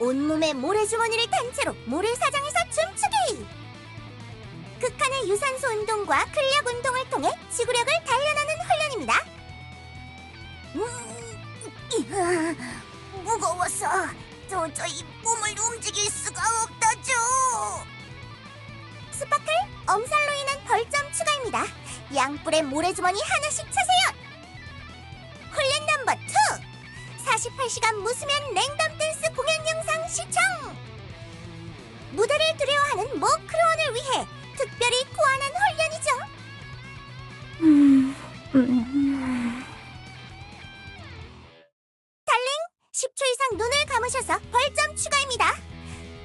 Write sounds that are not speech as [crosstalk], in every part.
온몸에 모래주머니를 탄 채로 모래사장에서 춤추기! 극한의 유산소 운동과 근력 운동을 통해 지구력을 단련하는 훈련입니다. 음, 무거워서 도저히 몸을 움직일 수가 없다죠. 스파클, 엄살로 인한 벌점 추가입니다. 양뿔에 모래주머니 하나씩 차세요. 훈련 넘버 2! 48시간 무수면 영상 시청! 무대를 두려워하는 모크로원을 위해 특별히 고안한 훈련이죠. 음, 음. 10초 이상 눈을 감으셔서 벌점 추가입니다.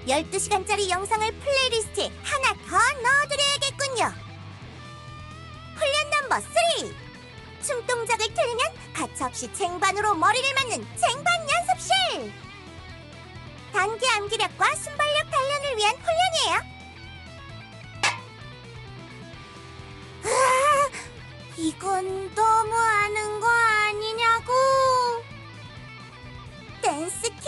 12시간짜리 영상을 플레이리스트에 하나 더 넣어드려야겠군요. 훈련 넘버 3! 춤 동작을 틀리면 가차없이 쟁반으로 머리를 맞는 쟁반! 단기 암기력과 순발력 단련을 위한 훈련이에요. 으아, 이건 너무하는 거 아니냐고! 댄스 킹?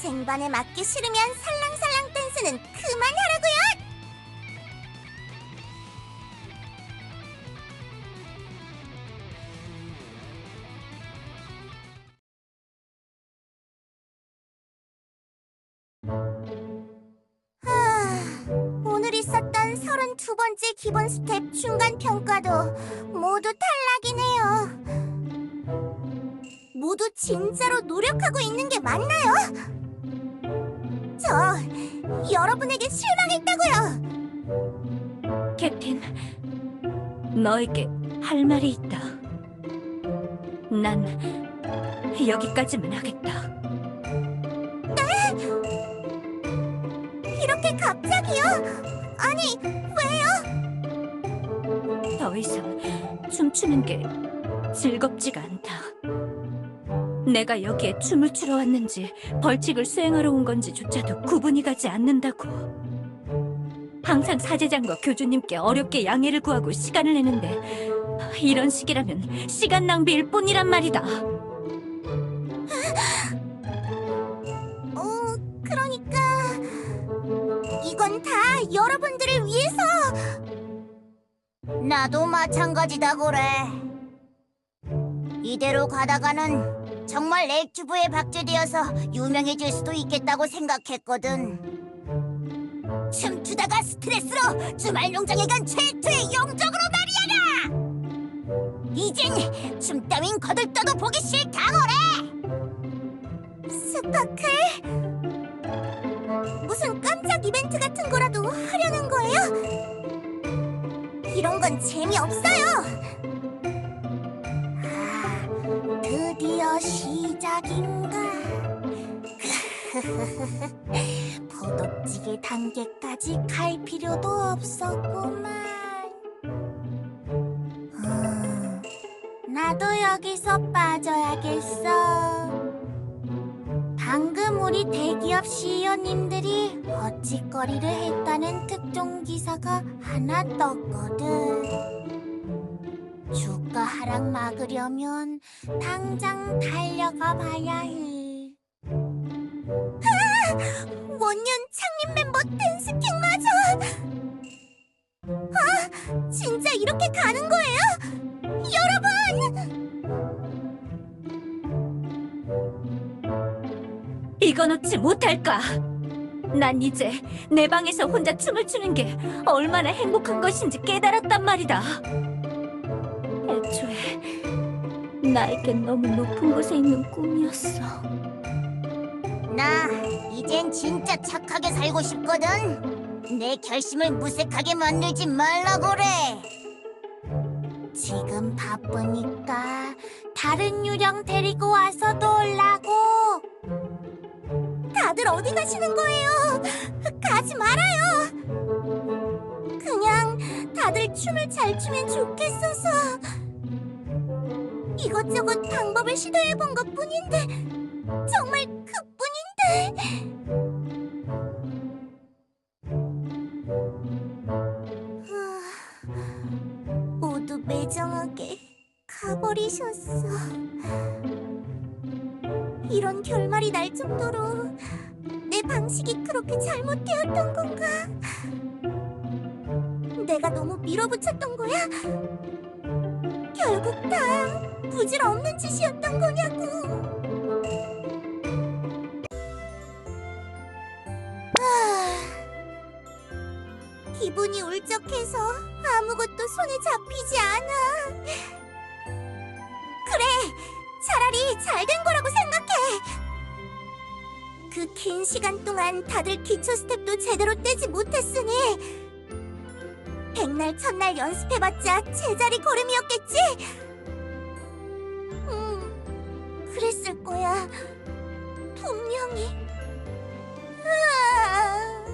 쟁반에 맞기 싫으면 살랑살랑 댄스는 그만하라고 하, 오늘 있었던 32번째 기본 스텝 중간 평가도 모두 탈락이네요. 모두 진짜로 노력하고 있는 게 맞나요? 저 여러분에게 실망했다고요. 캡틴, 너에게 할 말이 있다. 난 여기까지만 하겠다. 이렇게 갑자기요? 아니 왜요? 더 이상 춤추는 게 즐겁지가 않다. 내가 여기에 춤을 추러 왔는지 벌칙을 수행하러 온 건지조차도 구분이 가지 않는다고. 항상 사제장과 교주님께 어렵게 양해를 구하고 시간을 내는데 이런 식이라면 시간 낭비일 뿐이란 말이다. 다 여러분들을 위해서. 나도 마찬가지다 그래. 이대로 가다가는 정말 렉튜브에 박제되어서 유명해질 수도 있겠다고 생각했거든. 춤추다가 스트레스로 주말 농장에 간 최초의 영적으로 말이야라! 이젠 춤 따윈 거들떠도 보기 싫다 그래! 스파클? 무슨 깜짝 이벤트 같은 거라도 하려는 거예요? 이런 건 재미없어요! 아, 드디어 시작인가? [laughs] 포도찌개 단계까지 갈 필요도 없었구만. 음, 나도 여기서 빠져야겠어. 방금 우리 대기업 CEO님들이 어찌거리를 했다는 특종 기사가 하나 떴거든. 주가 하락 막으려면 당장 달려가 봐야 해. 아! 원년 창립 멤버 댄스킹 맞아! 아! 진짜 이렇게 가는 거예요? 여러분! 이거 놓지 못할까? 난 이제 내 방에서 혼자 춤을 추는 게 얼마나 행복한 것인지 깨달았단 말이다. 애초에 나에겐 너무 높은 곳에 있는 꿈이었어. 나 이젠 진짜 착하게 살고 싶거든. 내 결심을 무색하게 만들지 말라 그래. 지금 바쁘니까 다른 유령 데리고 와서 놀라고. 다들 어디 가시는 거예요? 가지 말아요. 그냥 다들 춤을 잘 추면 좋겠어서. 이것저것 방법을 시도해 본 것 뿐인데 정말 그뿐인데. 후, 모두 매정하게 가버리셨어. 결말이 날 정도로 방식이 그렇게 잘못되었던 건가? 내가 너무 밀어붙였던 거야? 결국 다 부질없는 짓이었던 거냐고. 아, 기분이 울적해서 아무것도 손에 잡히지 않아. 그래, 차라리 잘된 생각해. 그 긴 시간 동안 다들 기초 스텝도 제대로 떼지 못했으니 백날 첫날 연습해봤자 제자리 걸음이었겠지? 음, 그랬을 거야. 분명히. 으아.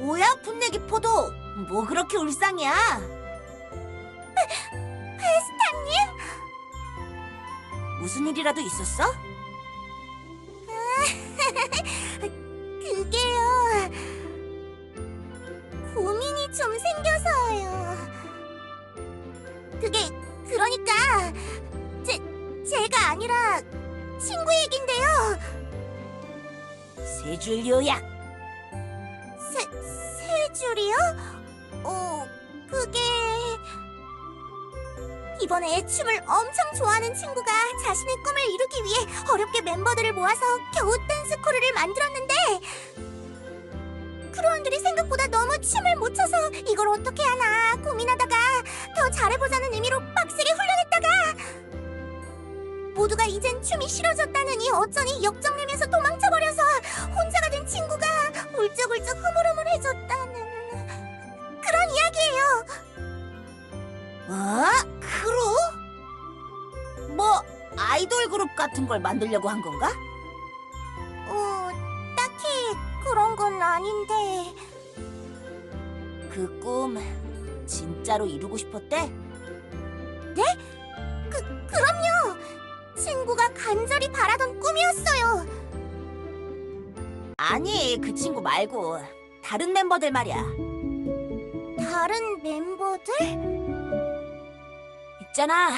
뭐야 풋내기 포도 뭐 그렇게 울상이야 무슨 일이라도 있었어? [laughs] 그게요. 고민이 좀 생겨서요. 그게 그러니까 제 제가 아니라 친구 얘긴데요. 세 줄 요약 세, 세 줄이요? 어, 그게... 이번에 춤을 엄청 좋아하는 친구가 자신의 꿈을 이루기 위해 어렵게 멤버들을 모아서 겨우 댄스 코르를 만들었는데 크루원들이 생각보다 너무 춤을 못 춰서 이걸 어떻게 하나 고민하다가 더 잘해보자는 의미로 빡세게 훈련했다가 모두가 이젠 춤이 싫어졌다느니 어쩌니 역정림에서 도망쳐버려서 혼자가 된 친구가 울적울적 흐물흐물해졌다는 그런 이야기예요. 어? 아이돌 그룹 같은 걸 만들려고 한 건가? 어, 딱히 그런 건 아닌데 그 꿈 진짜로 이루고 싶었대? 그 그럼요. 친구가 간절히 바라던 꿈이었어요. 아니 그 친구 말고 다른 멤버들 말이야 다른 멤버들? 있잖아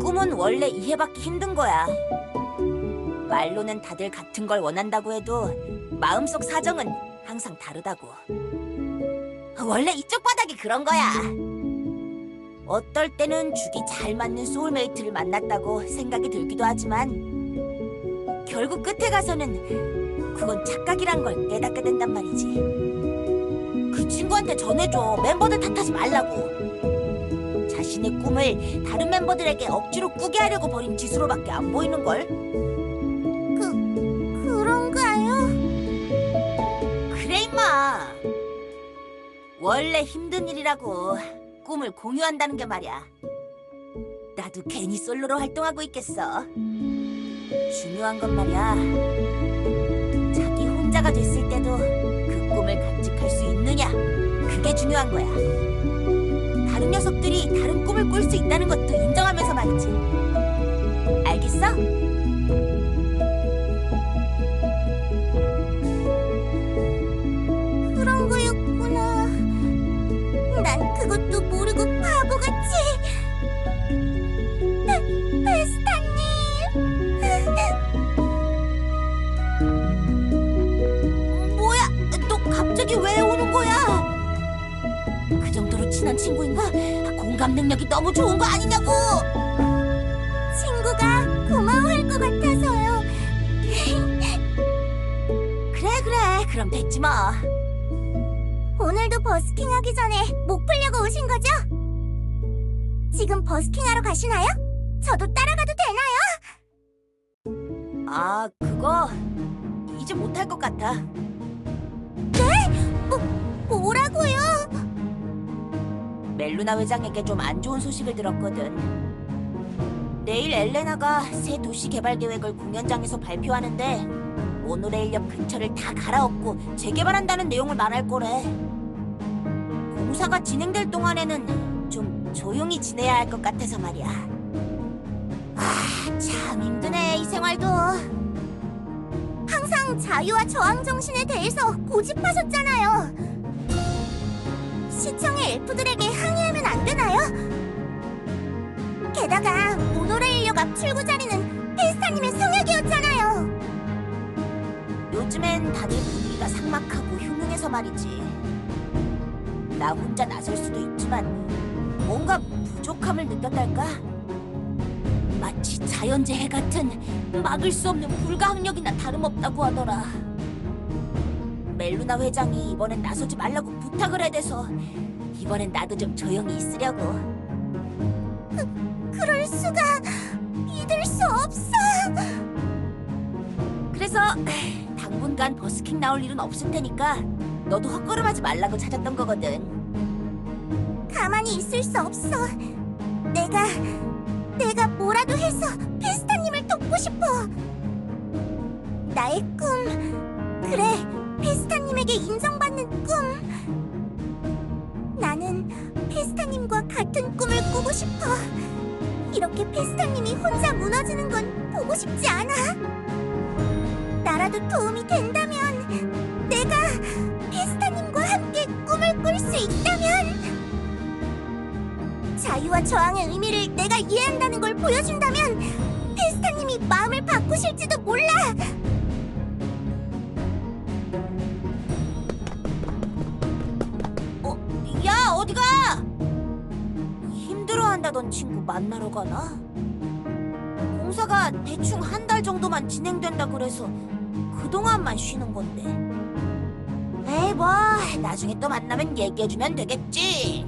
꿈은 원래 이해받기 힘든 거야. 말로는 다들 같은 걸 원한다고 해도 마음속 사정은 항상 다르다고. 원래 이쪽 바닥이 그런 거야. 어떨 때는 죽이 잘 맞는 소울메이트를 만났다고 생각이 들기도 하지만 결국 끝에 가서는 그건 착각이란 걸 깨닫게 된단 말이지. 그 친구한테 전해줘. 멤버들 탓하지 말라고 자신의 꿈을 다른 멤버들에게 억지로 꾸게 하려고 벌인 짓으로밖에 안 보이는걸? 그 그런가요? 그래 임마. 원래 힘든 일이라고 꿈을 공유한다는 게 말이야. 나도 괜히 솔로로 활동하고 있겠어. 중요한 건 말이야. 자기 혼자가 됐을 때도 그 꿈을 간직할 수 있느냐? 그게 중요한 거야 다른 녀석들이 다른 꿈을 꿀 수 있다는 것도 인정하면서 말이지 알겠어? 공감 능력이 너무 좋은 거 아니냐고? 친구가 고마워할 것 같아서요. [laughs] 그래 그래 그럼 됐지 뭐. 오늘도 버스킹 하기 전에 목 풀려고 오신 거죠? 지금 버스킹 하러 가시나요? 저도 따라가도 되나요? 아 그거 이제 못할 것 같아. 뭐라고요? 멜루나 회장에게 좀 안 좋은 소식을 들었거든. 내일 엘레나가 새 도시 개발 계획을 공연장에서 발표하는데 모노레일역 근처를 다 갈아엎고 재개발한다는 내용을 말할 거래. 공사가 진행될 동안에는 좀 조용히 지내야 할 것 같아서 말이야. 아, 참 힘드네 이 생활도. 항상 자유와 저항 정신에 대해서 고집하셨잖아요. 시청의 엘프들에게 항의하면 안 되나요? 게다가 모노레일역 앞 출구 자리는 페스타 피스타님의 성역이었잖아요. 요즘엔 다들 분위기가 삭막하고 흉흉해서 말이지. 나 혼자 나설 수도 있지만 뭔가 부족함을 느꼈달까? 마치 자연재해 같은 막을 수 없는 불가항력이나 다름없다고 하더라. 멜루나 회장이 이번엔 나서지 말라고 부탁을 해대서 이번엔 나도 좀 조용히 있으려고. 그럴 수가 믿을 수 없어. 그래서 당분간 버스킹 나올 일은 없을 테니까 너도 헛걸음하지 말라고 찾았던 거거든. 가만히 있을 수 없어. 내가 내가 뭐라도 해서 페스타님을 돕고 싶어. 나의 꿈. 그래, 페스타님에게 인정받는 꿈. 나는 페스타님과 같은 꿈을 꾸고 싶어. 이렇게 페스타님이 혼자 무너지는 건 보고 싶지 않아. 나라도 도움이 된다면 내가 페스타님과 함께 꿈을 꿀 수 있다면 자유와 저항의 의미를 내가 이해한다는 걸 보여준다면 페스타님이 마음을 바꾸실지도 몰라. 힘들어한다던 친구 만나러 가나? 공사가 대충 한 달 정도만 진행된다 그래서 그동안만 쉬는 건데. 에이 뭐 나중에 또 만나면 얘기해주면 되겠지.